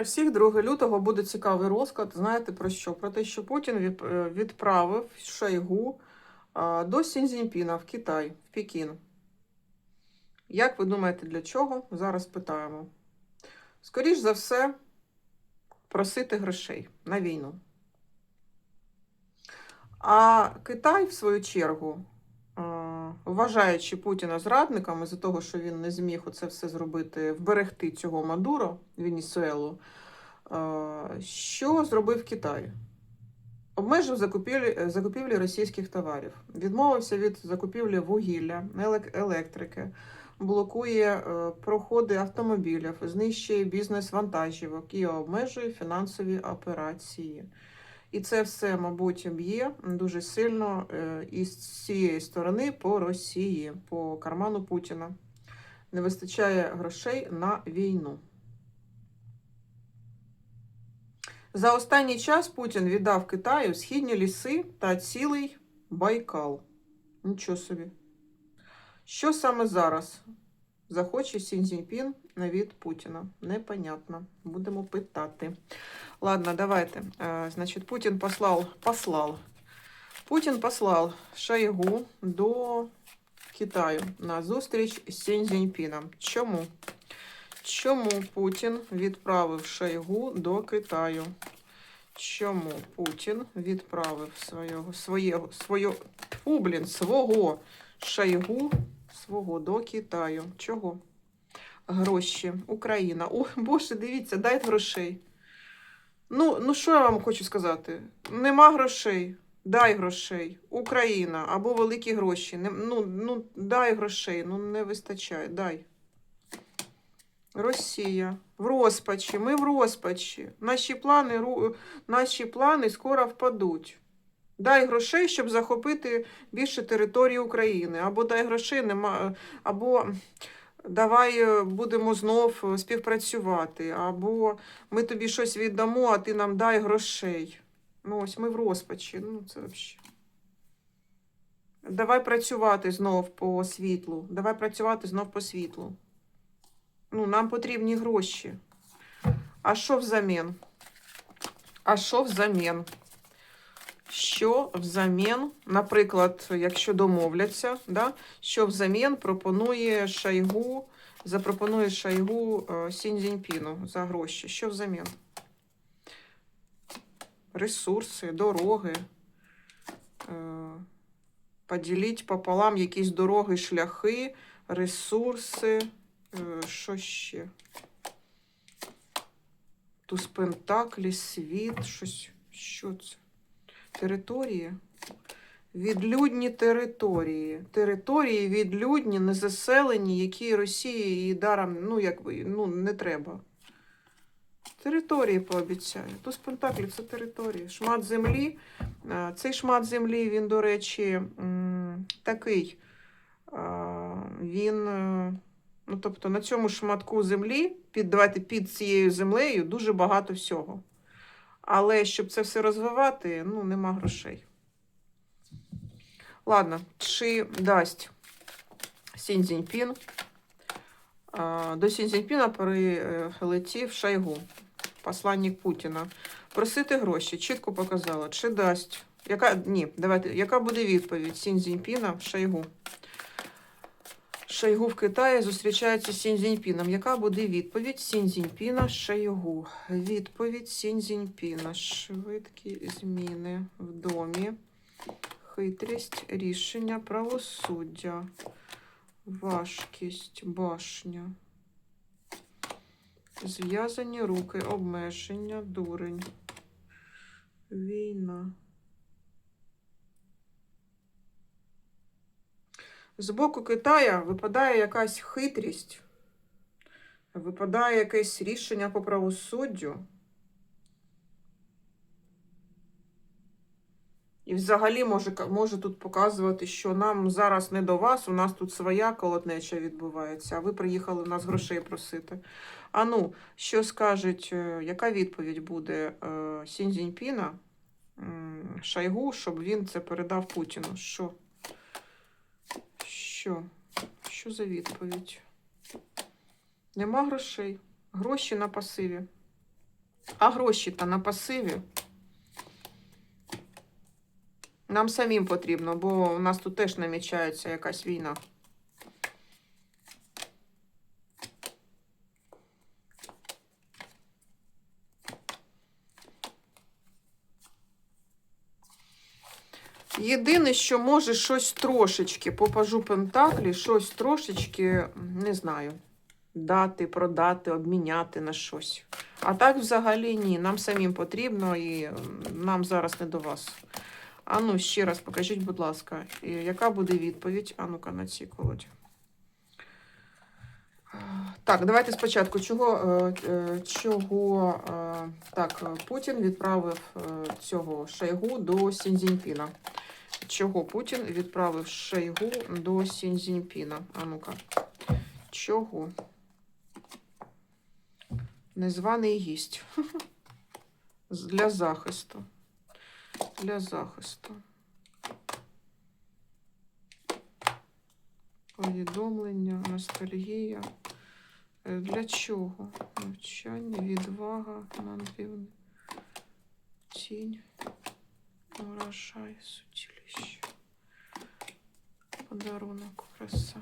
Вітаю всіх. 2 лютого буде цікавий розклад. Знаєте про що? Про те, що Путін е, відправив Шойгу до Сіньцзіньпіна в Китай, в Пекін. Як ви думаєте, для чого? Зараз питаємо. Скоріш за все, просити грошей на війну. А Китай, в свою чергу, вважаючи Путіна зрадником із-за того, що він не зміг оце все зробити, вберегти цього Мадуро, Венесуелу, що зробив Китай? Обмежив закупівлі, закупівлі російських товарів, відмовився від закупівлі вугілля, електрики, блокує е, проходи автомобілів, знищує бізнес вантажівок і обмежує фінансові операції. І це все, мабуть, б'є дуже сильно е, із цієї сторони по Росії, по карману Путіна. Не вистачає грошей на війну. За останній час Путін віддав Китаю східні ліси та цілий Байкал. Нічого собі. Що саме зараз захоче Сінь Цзіньпін від Путіна? Непонятно. Будемо питати. Ладно, давайте. Э, Значит, Путин послал, послал. Путин послал Шойгу до Китаю на зустріч з Сінь Цзіньпіном. Чому? Чому Путін відправив Шойгу до Китаю? Чому Путін відправив свого, своєго, свого, фу, блін, свого Шойгу свого до Китаю? Чого? Гроші. Україна. О, Боже, дивіться, дайте грошей. Ну, ну що я вам хочу сказати? Нема грошей. Дай грошей. Україна або великі гроші. Ну, ну, дай грошей. Ну, не вистачає. Дай. Росія. В розпачі. Ми в розпачі. Наші плани, наші плани скоро впадуть. Дай грошей, щоб захопити більше території України. Або дай грошей, нема, або давай е, будемо знов е, співпрацювати, або ми тобі щось віддамо, а ти нам дай грошей. Ну, ось ми в розпачі. Ну, це взагалі. Давай працювати знов по світлу. Давай працювати знов по світлу. Ну, нам потрібні гроші. А що взамін? А що взамін? Що взамін, наприклад, якщо домовляться, да, що взамін пропонує Шойгу, запропонує Шойгу е, Сіньцзіньпіну за гроші. Що взамін? Ресурси, дороги. Е, поділіть пополам якісь дороги, шляхи, ресурси. Е, Що ще? Туз Пентаклі, світ, щось. Що це? Території. Відлюдні території. Території відлюдні, незаселені, які Росії її даром, ну, якби, ну, не треба. Території пообіцяє. Туз Пентаклів це території. Шмат землі. Цей шмат землі, він, до речі, такий. Він, е, ну, тобто на цьому шматку землі, під, давайте під цією землею, дуже багато всього. Але щоб це все розвивати, ну, нема грошей. Ладно, чи дасть Сінь Цзіньпін? До Сінь Цзіньпіна прилетів Шойгу, посланник Путіна. Просити гроші, чітко показала, чи дасть. Яка, ні, давайте, яка буде відповідь Сінь Цзіньпіна Шойгу? Шойгу в Китаї зустрічається з Сінь Цзіньпіном. Яка буде відповідь Сінь Цзіньпіна Шойгу? Відповідь Сінь Цзіньпіна. Швидкі зміни в домі. Хитрість, рішення, правосуддя, важкість, башня. Зв'язані руки, обмеження, дурень. Війна. З боку Китая випадає якась хитрість, випадає якесь рішення по правосуддю. І взагалі може, може тут показувати, що нам зараз не до вас, у нас тут своя колотнеча відбувається, а ви приїхали нас грошей просити. А ну, що скажуть, е, яка відповідь буде е, Сінь Цзіньпіна м, щоб він це передав Путіну? Що? Що? Що за відповідь? Нема грошей. Гроші на пасиві. А гроші-то на пасиві. Нам самим потрібно, бо у нас тут теж намічається якась війна. Єдине, що може щось трошечки по пажу Пентаклі, щось трошечки, не знаю, дати, продати, обміняти на щось. А так взагалі ні. Нам самим потрібно і нам зараз не до вас. А ну, ще раз покажіть, будь ласка, яка буде відповідь? А ну-ка на цій колоді. Так, давайте спочатку. Чого, е, е, чого е, так, Путін відправив цього Шойгу до Сінзіньпіна? Чого Путін відправив Шойгу до Сінзіньпіна? А ну-ка. Чого? Незваний гість. Для захисту. Для захисту. Повідомлення, ностальгія. Е, Для чого? Навчання, відвага, мандрівне. Тінь, урожай, судилище. Подарунок, краса.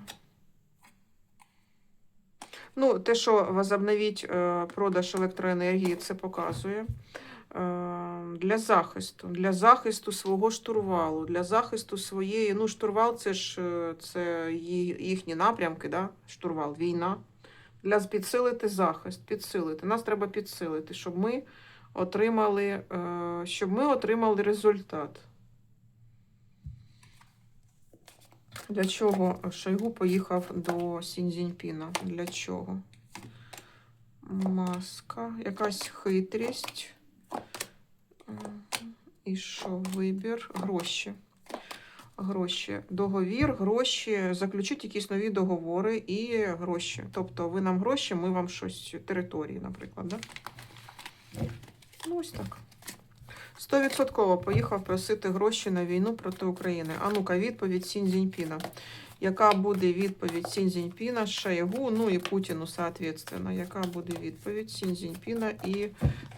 Ну, те, що возобновіть е, продаж електроенергії, це показує. Е, Для захисту, для захисту свого штурвалу, для захисту своєї. Ну, штурвал це ж е, це їхні напрямки, да? штурвал, війна. Для підсилити захист, підсилити. Нас треба підсилити, щоб ми отримали, щоб ми отримали результат. Для чого Шойгу поїхав до Сінзіньпіна? Для чого? Маска, якась хитрість. Мгм. І що? Вибір, гроші. Гроші, договір, гроші, заключіть якісь нові договори і гроші. Тобто ви нам гроші, ми вам щось території, наприклад. Да? Ну, ось так. Стовідсотково поїхав просити гроші на війну проти України. А ну-ка, відповідь Сінзіньпіна. Яка буде відповідь Сінзіньпіна, Шойгу, ну і Путіну, соответственно. Яка буде відповідь Сінзіньпіна і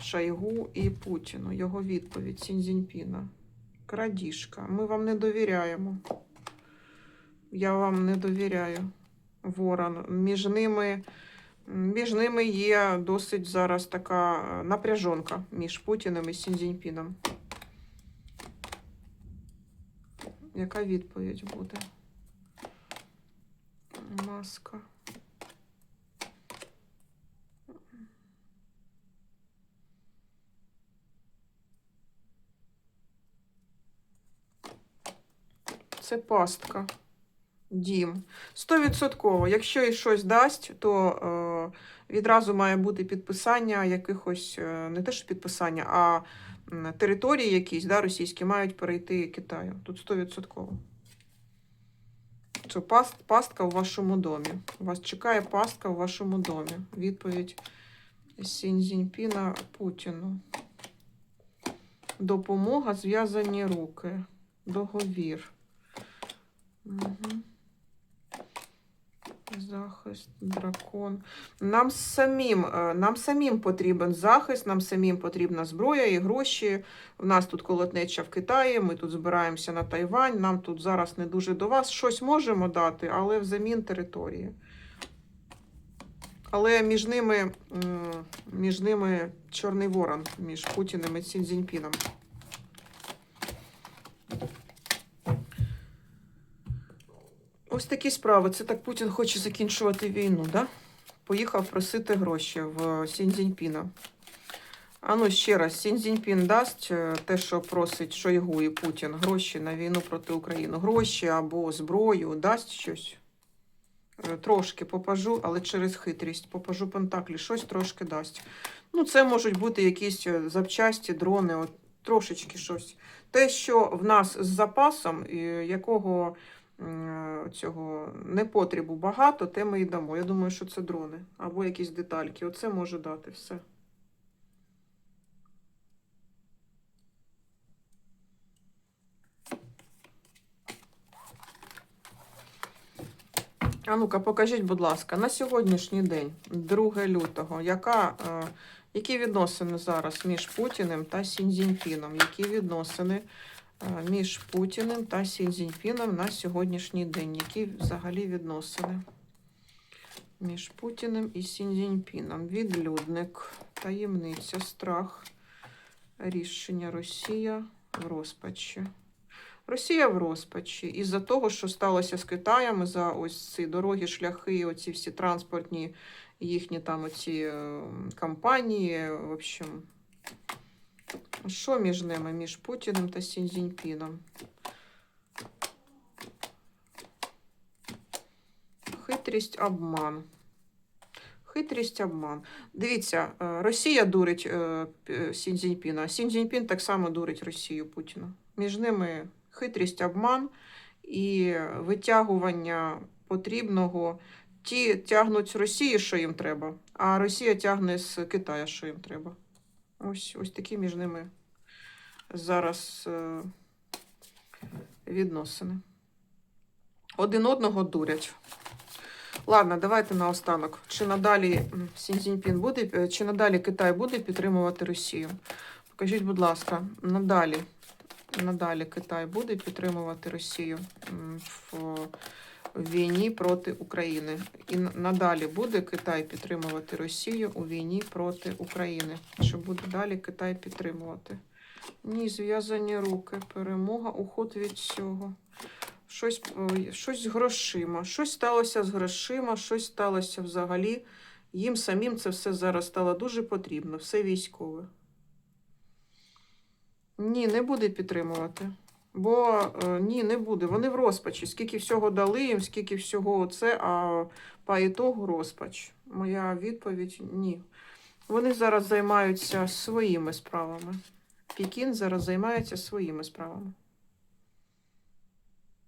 Шойгу і Путіну? Його відповідь Сінзіньпіна. Крадіжка. Ми вам не довіряємо. Я вам не довіряю. Ворон. Між ними, між ними є досить зараз така е, напряжонка між Путіним і Сінзіньпіном. Яка відповідь буде? Маска. Це пастка. Дім. Стовідсотково. Якщо і щось дасть, то е, відразу має бути підписання якихось, е, не те, що підписання, а території якісь да, російські мають перейти Китаю. Тут стовідсотково. Це паст, пастка у вашому домі. Вас чекає пастка у вашому домі. Відповідь Сінзіньпіна Путіну. Допомога, зв'язані руки. Договір. Угу. Захист, дракон. Нам самим, е, нам самим потрібен захист, нам самим потрібна зброя і гроші. У нас тут колотнеча в Китаї, ми тут збираємося на Тайвань. Нам тут зараз не дуже до вас. Щось можемо дати, але взамін території. Але між ними, між ними Чорний Ворон, між Путіним і Цзіньпіном. Ось такі справи. Це так Путін хоче закінчувати війну, да? Поїхав просити гроші в Сіньцзіньпіна. А ну ще раз, Сіньцзіньпін дасть е, те, що просить Шойгу і Путін, гроші на війну проти України. Гроші або зброю, дасть щось. Е, Трошки попажу, але через хитрість. Попажу Пентаклі, щось трошки дасть. Ну, це можуть бути якісь е, запчасті, дрони, от, трошечки щось. Те, що в нас з запасом, якого цього непотребу багато, те ми і дамо. Я думаю, що це дрони або якісь детальки. Оце може дати все. А ну-ка, покажіть, будь ласка, на сьогоднішній день, 2 лютого, яка, е, Які відносини зараз між Путіним та Сіньцзіньпіном? Які відносини е, між Путіним та Сіньцзіньпіном на сьогоднішній день? Які взагалі відносини між Путіним і Сіньцзіньпіном? Відлюдник, таємниця, страх, рішення Росія в розпачі. Росія в розпачі із-за того, що сталося з Китаєм, за ось ці дороги, шляхи, оці всі транспортні їхні там оці е, компанії. В общем, що між ними, між Путіним та Сіньцзіньпіном? Хитрість, обман. Хитрість, обман. Дивіться, е, Росія дурить е, П- а Сіньцзіньпін так само дурить Росію Путіна. Між ними хитрість, обман і витягування потрібного. Ті тягнуть з Росії, що їм треба, а Росія тягне з Китаю, що їм треба. Ось, ось такі між ними зараз е, відносини. Один одного дурять. Ладно, давайте наостанок. Чи надалі м, буде, е, чи надалі Китай буде підтримувати Росію? Покажіть, будь ласка, надалі, надалі Китай буде підтримувати Росію в в війні проти України. І надалі буде Китай підтримувати Росію у війні проти України. Чи буде далі Китай підтримувати? Ні, зв'язані руки, перемога, уход від цього. Щось, щось з грошима. Щось сталося з грошима, щось сталося взагалі. Їм самим це все зараз стало дуже потрібно, все військове. Ні, не буде підтримувати. Бо е, ні, не буде. Вони в розпачі. Скільки всього дали їм, скільки всього це, а по ітогу розпач. Моя відповідь ні. Вони зараз займаються своїми справами. Пікін зараз займається своїми справами.